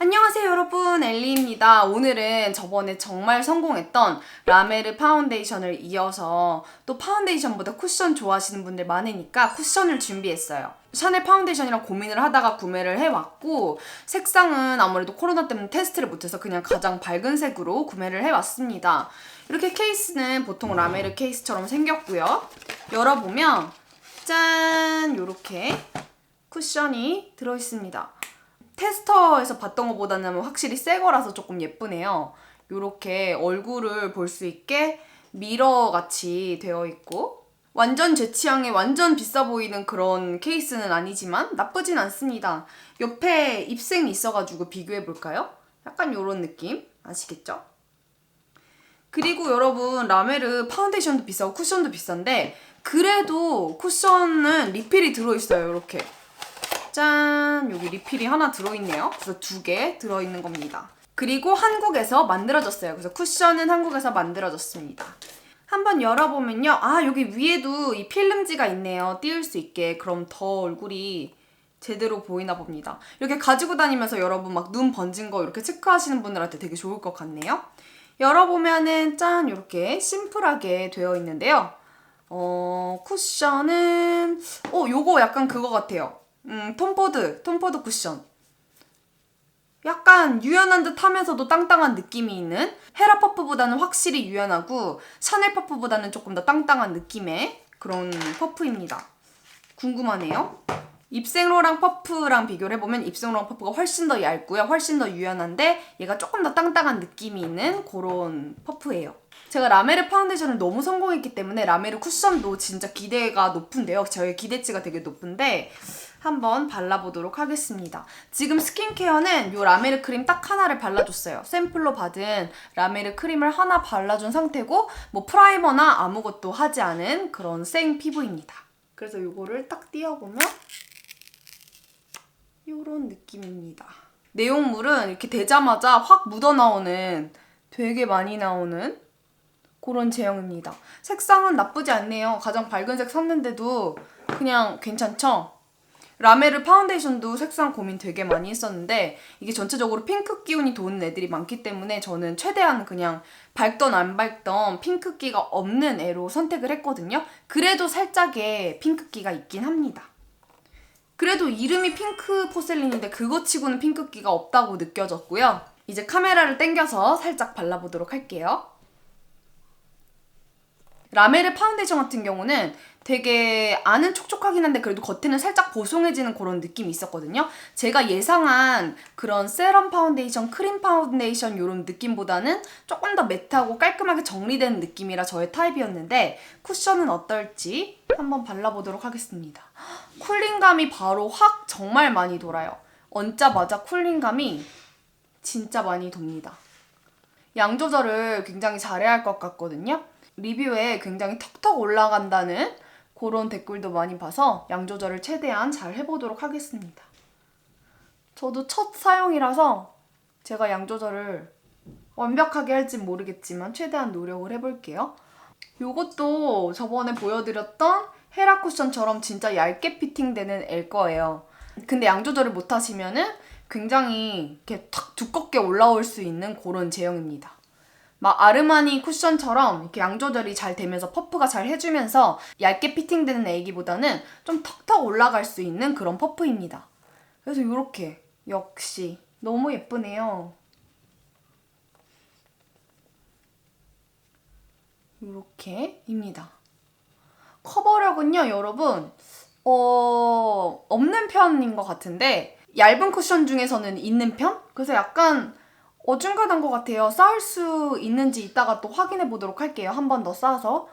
안녕하세요 여러분 엘리입니다. 오늘은 저번에 정말 성공했던 라메르 파운데이션을 이어서 또 파운데이션보다 쿠션 좋아하시는 분들 많으니까 쿠션을 준비했어요. 샤넬 파운데이션이랑 고민을 하다가 구매를 해왔고 색상은 아무래도 코로나 때문에 테스트를 못해서 그냥 가장 밝은 색으로 구매를 해왔습니다. 이렇게 케이스는 보통 라메르 케이스처럼 생겼고요. 열어보면 짠! 요렇게 쿠션이 들어있습니다. 테스터에서 봤던 것보다는 확실히 새 거라서 조금 예쁘네요. 요렇게 얼굴을 볼 수 있게 미러 같이 되어 있고 완전 제 취향에 완전 비싸 보이는 그런 케이스는 아니지만 나쁘진 않습니다. 옆에 입생이 있어가지고 비교해 볼까요? 약간 요런 느낌 아시겠죠? 그리고 여러분 라메르 파운데이션도 비싸고 쿠션도 비싼데 그래도 쿠션은 리필이 들어있어요 이렇게 짠! 여기 리필이 하나 들어있네요. 그래서 두 개 들어있는 겁니다. 그리고 한국에서 만들어졌어요. 그래서 쿠션은 한국에서 만들어졌습니다. 한번 열어보면요. 아, 여기 위에도 이 필름지가 있네요. 띄울 수 있게. 그럼 더 얼굴이 제대로 보이나 봅니다. 이렇게 가지고 다니면서 여러분 막 눈 번진 거 이렇게 체크하시는 분들한테 되게 좋을 것 같네요. 열어보면은 짠! 이렇게 심플하게 되어 있는데요. 어, 쿠션은, 어, 요거 약간 그거 같아요. 음, 톰포드, 톰포드 쿠션. 약간 유연한 듯 하면서도 땅땅한 느낌이 있는 헤라 퍼프보다는 확실히 유연하고 샤넬 퍼프보다는 조금 더 땅땅한 느낌의 그런 퍼프입니다. 궁금하네요. 입생로랑 퍼프랑 비교를 해보면 입생로랑 퍼프가 훨씬 더 얇고요. 훨씬 더 유연한데 얘가 조금 더 땅땅한 느낌이 있는 그런 퍼프예요. 제가 라메르 파운데이션을 너무 성공했기 때문에 라메르 쿠션도 진짜 기대가 높은데요. 저의 기대치가 되게 높은데 한번 발라보도록 하겠습니다. 지금 스킨케어는 이 라메르 크림 딱 하나를 발라줬어요. 샘플로 받은 라메르 크림을 하나 발라준 상태고 뭐 프라이머나 아무것도 하지 않은 그런 생 피부입니다. 그래서 이거를 딱 띄워보면 이런 느낌입니다. 내용물은 이렇게 대자마자 확 묻어나오는 되게 많이 나오는 그런 제형입니다. 색상은 나쁘지 않네요. 가장 밝은 색 샀는데도 그냥 괜찮죠? 라메르 파운데이션도 색상 고민 되게 많이 했었는데 이게 전체적으로 핑크 기운이 도는 애들이 많기 때문에 저는 최대한 그냥 밝던 안 밝던 핑크기가 없는 애로 선택을 했거든요. 그래도 살짝의 핑크기가 있긴 합니다. 그래도 이름이 핑크 포셀린인데 그거 치고는 핑크기가 없다고 느껴졌고요. 이제 카메라를 당겨서 살짝 발라보도록 할게요. 라메르 파운데이션 같은 경우는 되게 안은 촉촉하긴 한데 그래도 겉에는 살짝 보송해지는 그런 느낌이 있었거든요. 제가 예상한 그런 세럼 파운데이션, 크림 파운데이션 이런 느낌보다는 조금 더 매트하고 깔끔하게 정리된 느낌이라 저의 타입이었는데 쿠션은 어떨지 한번 발라보도록 하겠습니다. 쿨링감이 바로 확 정말 많이 돌아요. 얹자마자 쿨링감이 진짜 많이 돕니다. 양 조절을 굉장히 잘해야 할 것 같거든요. 리뷰에 굉장히 턱턱 올라간다는 그런 댓글도 많이 봐서 양 조절을 최대한 잘 해보도록 하겠습니다. 저도 첫 사용이라서 제가 양 조절을 완벽하게 할진 모르겠지만 최대한 노력을 해볼게요. 이것도 저번에 보여드렸던 헤라 쿠션처럼 진짜 얇게 피팅되는 엘 거예요. 근데 양 조절을 못 하시면은 굉장히 이렇게 탁 두껍게 올라올 수 있는 그런 제형입니다. 막 아르마니 쿠션처럼 이렇게 양 조절이 잘 되면서 퍼프가 잘 해주면서 얇게 피팅되는 애기보다는 좀 턱턱 올라갈 수 있는 그런 퍼프입니다. 그래서 이렇게 역시 너무 예쁘네요. 이렇게입니다. 커버력은요, 여러분, 어, 없는 편인 것 같은데, 얇은 쿠션 중에서는 있는 편? 그래서 약간 어중간한 것 같아요. 쌓을 수 있는지 이따가 또 확인해 보도록 할게요. 한 번 더 쌓아서.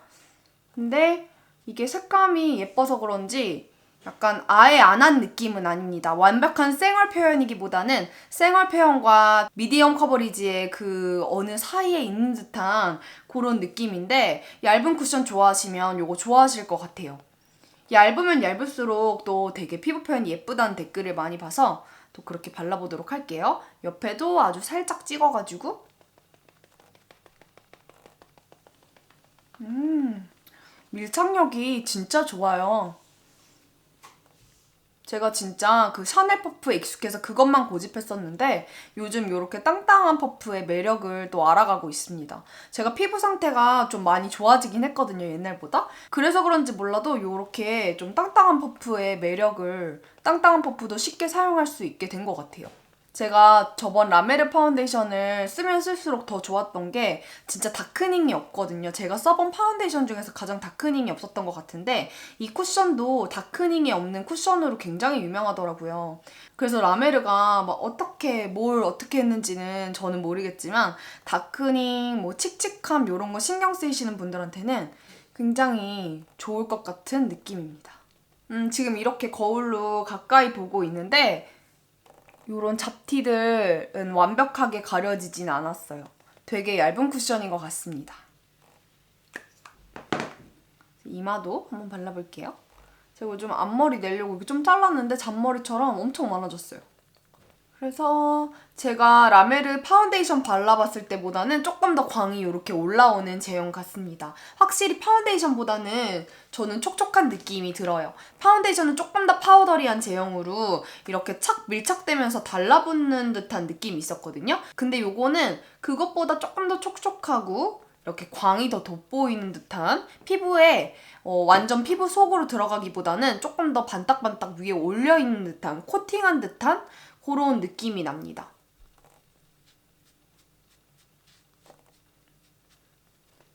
근데 이게 색감이 예뻐서 그런지 약간 아예 안 한 느낌은 아닙니다. 완벽한 생얼 표현이기보다는 생얼 표현과 미디엄 커버리지의 그 어느 사이에 있는 듯한 그런 느낌인데 얇은 쿠션 좋아하시면 이거 좋아하실 것 같아요. 얇으면 얇을수록 또 되게 피부 표현이 예쁘다는 댓글을 많이 봐서 또 그렇게 발라보도록 할게요. 옆에도 아주 살짝 찍어가지고 음 밀착력이 진짜 좋아요. 제가 진짜 그 샤넬 퍼프에 익숙해서 그것만 고집했었는데 요즘 이렇게 땅땅한 퍼프의 매력을 또 알아가고 있습니다. 제가 피부 상태가 좀 많이 좋아지긴 했거든요, 옛날보다. 그래서 그런지 몰라도 이렇게 좀 땅땅한 퍼프의 매력을 땅땅한 퍼프도 쉽게 사용할 수 있게 된 것 같아요. 제가 저번 라메르 파운데이션을 쓰면 쓸수록 더 좋았던 게 진짜 다크닝이 없거든요. 제가 써본 파운데이션 중에서 가장 다크닝이 없었던 것 같은데 이 쿠션도 다크닝이 없는 쿠션으로 굉장히 유명하더라고요. 그래서 라메르가 막 어떻게 뭘 어떻게 했는지는 저는 모르겠지만 다크닝, 뭐 칙칙함 이런 거 신경 쓰이시는 분들한테는 굉장히 좋을 것 같은 느낌입니다. 음, 지금 이렇게 거울로 가까이 보고 있는데 이런 잡티들은 완벽하게 가려지진 않았어요. 되게 얇은 쿠션인 것 같습니다. 이마도 한번 발라볼게요. 제가 요즘 앞머리 내려고 이렇게 좀 잘랐는데 잔머리처럼 엄청 많아졌어요. 그래서 제가 라메르 파운데이션 발라봤을 때보다는 조금 더 광이 이렇게 올라오는 제형 같습니다. 확실히 파운데이션보다는 저는 촉촉한 느낌이 들어요. 파운데이션은 조금 더 파우더리한 제형으로 이렇게 착 밀착되면서 달라붙는 듯한 느낌이 있었거든요. 근데 요거는 그것보다 조금 더 촉촉하고 이렇게 광이 더 돋보이는 듯한 피부에 어, 완전 피부 속으로 들어가기보다는 조금 더 반딱반딱 위에 올려있는 듯한 코팅한 듯한 그런 느낌이 납니다.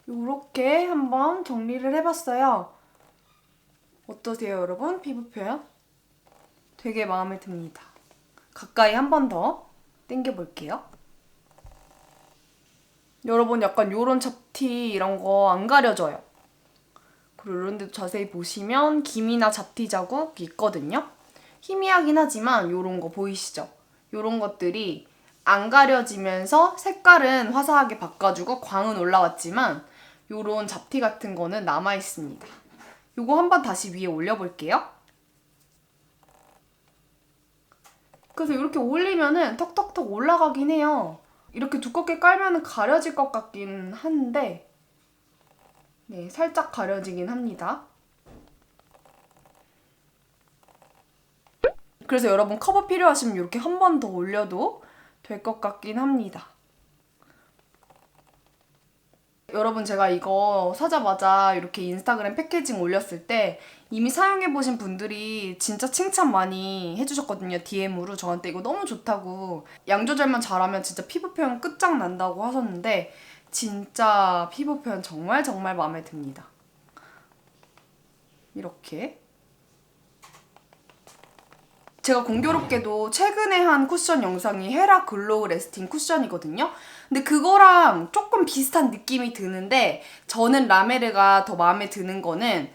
이렇게 한번 정리를 해봤어요. 어떠세요, 여러분? 피부 표현? 되게 마음에 듭니다. 가까이 한 번더 당겨볼게요. 여러분 약간 요런 잡티 이런 거 안 가려져요. 그리고 이런 데도 자세히 보시면 김이나 잡티 자국 있거든요. 희미하긴 하지만 요런 거 보이시죠? 요런 것들이 안 가려지면서 색깔은 화사하게 바꿔주고 광은 올라왔지만 요런 잡티 같은 거는 남아있습니다. 요거 한번 다시 위에 올려볼게요. 그래서 이렇게 올리면은 턱턱턱 올라가긴 해요. 이렇게 두껍게 깔면 가려질 것 같긴 한데 네, 살짝 가려지긴 합니다. 그래서 여러분 커버 필요하시면 이렇게 한 번 더 올려도 될 것 같긴 합니다. 여러분 제가 이거 사자마자 이렇게 인스타그램 패키징 올렸을 때 이미 사용해보신 분들이 진짜 칭찬 많이 해주셨거든요. DM으로 저한테 이거 너무 좋다고 양 조절만 잘하면 진짜 피부 표현 끝장난다고 하셨는데 진짜 피부 표현 정말 정말 마음에 듭니다. 이렇게 제가 공교롭게도 최근에 한 쿠션 영상이 헤라 글로우 레스팅 쿠션이거든요. 근데 그거랑 조금 비슷한 느낌이 드는데 저는 라메르가 더 마음에 드는 거는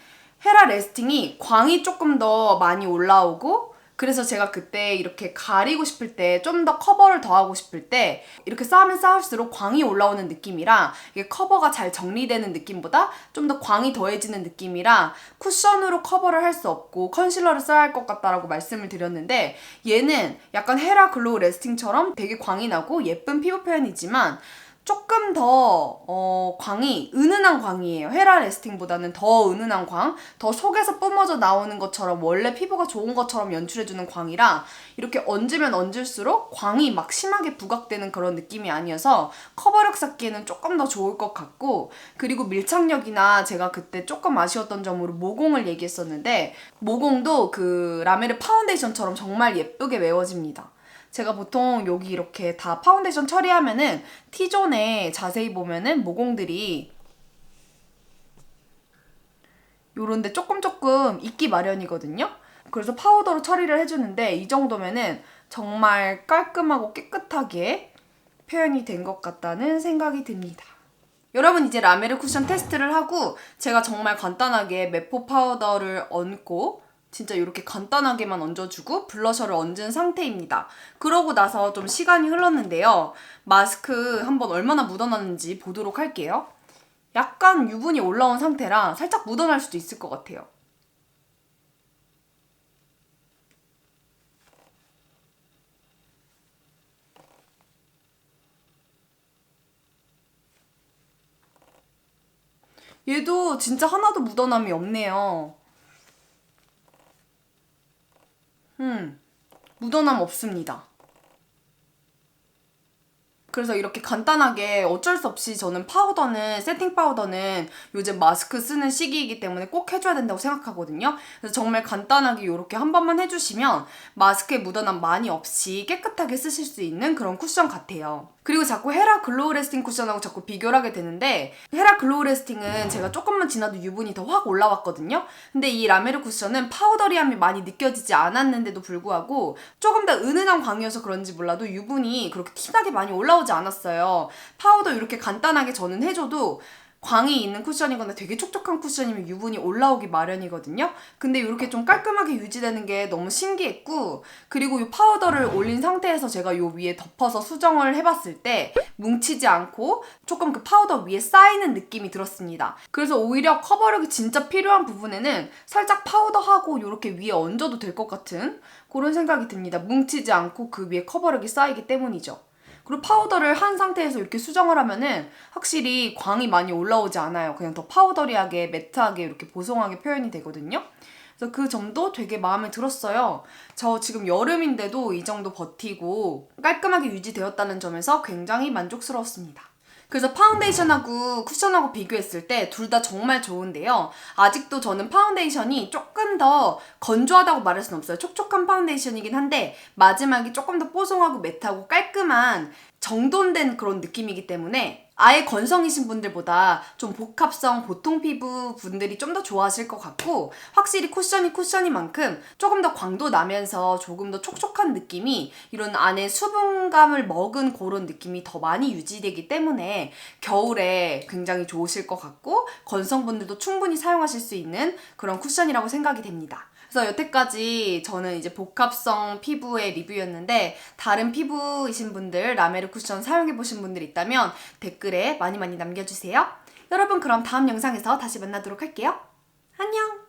헤라 레스팅이 광이 조금 더 많이 올라오고 그래서 제가 그때 이렇게 가리고 싶을 때 좀 더 커버를 더하고 싶을 때 이렇게 쌓으면 쌓을수록 광이 올라오는 느낌이라 이게 커버가 잘 정리되는 느낌보다 좀 더 광이 더해지는 느낌이라 쿠션으로 커버를 할 수 없고 컨실러를 써야 할 것 같다라고 말씀을 드렸는데 얘는 약간 헤라 글로우 레스팅처럼 되게 광이 나고 예쁜 피부 표현이지만 조금 더 어, 광이 은은한 광이에요. 헤라 레스팅보다는 더 은은한 광, 더 속에서 뿜어져 나오는 것처럼 원래 피부가 좋은 것처럼 연출해주는 광이라 이렇게 얹으면 얹을수록 광이 막 심하게 부각되는 그런 느낌이 아니어서 커버력 쌓기에는 조금 더 좋을 것 같고 그리고 밀착력이나 제가 그때 조금 아쉬웠던 점으로 모공을 얘기했었는데 모공도 그 라메르 파운데이션처럼 정말 예쁘게 메워집니다. 제가 보통 여기 이렇게 다 파운데이션 처리하면은 T존에 자세히 보면은 모공들이 요런데 조금 조금 있기 마련이거든요. 그래서 파우더로 처리를 해주는데 이 정도면은 정말 깔끔하고 깨끗하게 표현이 된 것 같다는 생각이 듭니다. 여러분 이제 라메르 쿠션 테스트를 하고 제가 정말 간단하게 메포 파우더를 얹고 진짜 이렇게 간단하게만 얹어주고 블러셔를 얹은 상태입니다. 그러고 나서 좀 시간이 흘렀는데요. 마스크 한번 얼마나 묻어났는지 보도록 할게요. 약간 유분이 올라온 상태라 살짝 묻어날 수도 있을 것 같아요. 얘도 진짜 하나도 묻어남이 없네요. 묻어남 없습니다. 그래서 이렇게 간단하게 어쩔 수 없이 저는 파우더는 세팅 파우더는 요즘 마스크 쓰는 시기이기 때문에 꼭 해줘야 된다고 생각하거든요. 그래서 정말 간단하게 이렇게 한 번만 해주시면 마스크에 묻어남 많이 없이 깨끗하게 쓰실 수 있는 그런 쿠션 같아요. 그리고 자꾸 헤라 글로우 레스팅 쿠션하고 자꾸 비교를 하게 되는데 헤라 글로우 레스팅은 제가 조금만 지나도 유분이 더 확 올라왔거든요. 근데 이 라메르 쿠션은 파우더리함이 많이 느껴지지 않았는데도 불구하고 조금 더 은은한 광이어서 그런지 몰라도 유분이 그렇게 티나게 많이 올라오지 않았어요. 파우더 이렇게 간단하게 저는 해줘도 광이 있는 쿠션이거나 되게 촉촉한 쿠션이면 유분이 올라오기 마련이거든요. 근데 이렇게 좀 깔끔하게 유지되는 게 너무 신기했고 그리고 이 파우더를 올린 상태에서 제가 요 위에 덮어서 수정을 해봤을 때 뭉치지 않고 조금 그 파우더 위에 쌓이는 느낌이 들었습니다. 그래서 오히려 커버력이 진짜 필요한 부분에는 살짝 파우더하고 이렇게 위에 얹어도 될 것 같은 그런 생각이 듭니다. 뭉치지 않고 그 위에 커버력이 쌓이기 때문이죠. 그리고 파우더를 한 상태에서 이렇게 수정을 하면은 확실히 광이 많이 올라오지 않아요. 그냥 더 파우더리하게 매트하게 이렇게 보송하게 표현이 되거든요. 그래서 그 점도 되게 마음에 들었어요. 저 지금 여름인데도 이 정도 버티고 깔끔하게 유지되었다는 점에서 굉장히 만족스러웠습니다. 그래서 파운데이션하고 쿠션하고 비교했을 때 둘 다 정말 좋은데요. 아직도 저는 파운데이션이 조금 더 건조하다고 말할 수는 없어요. 촉촉한 파운데이션이긴 한데 마지막이 조금 더 뽀송하고 매트하고 깔끔한 정돈된 그런 느낌이기 때문에 아예 건성이신 분들보다 좀 복합성 보통 피부 분들이 좀 더 좋아하실 것 같고 확실히 쿠션이 쿠션이만큼 조금 더 광도 나면서 조금 더 촉촉한 느낌이 이런 안에 수분감을 먹은 그런 느낌이 더 많이 유지되기 때문에 겨울에 굉장히 좋으실 것 같고 건성분들도 충분히 사용하실 수 있는 그런 쿠션이라고 생각이 됩니다. 그래서 여태까지 저는 이제 복합성 피부의 리뷰였는데 다른 피부이신 분들 라메르 쿠션 사용해 보신 분들 있다면 댓글에 많이 많이 남겨주세요. 여러분 그럼 다음 영상에서 다시 만나도록 할게요. 안녕!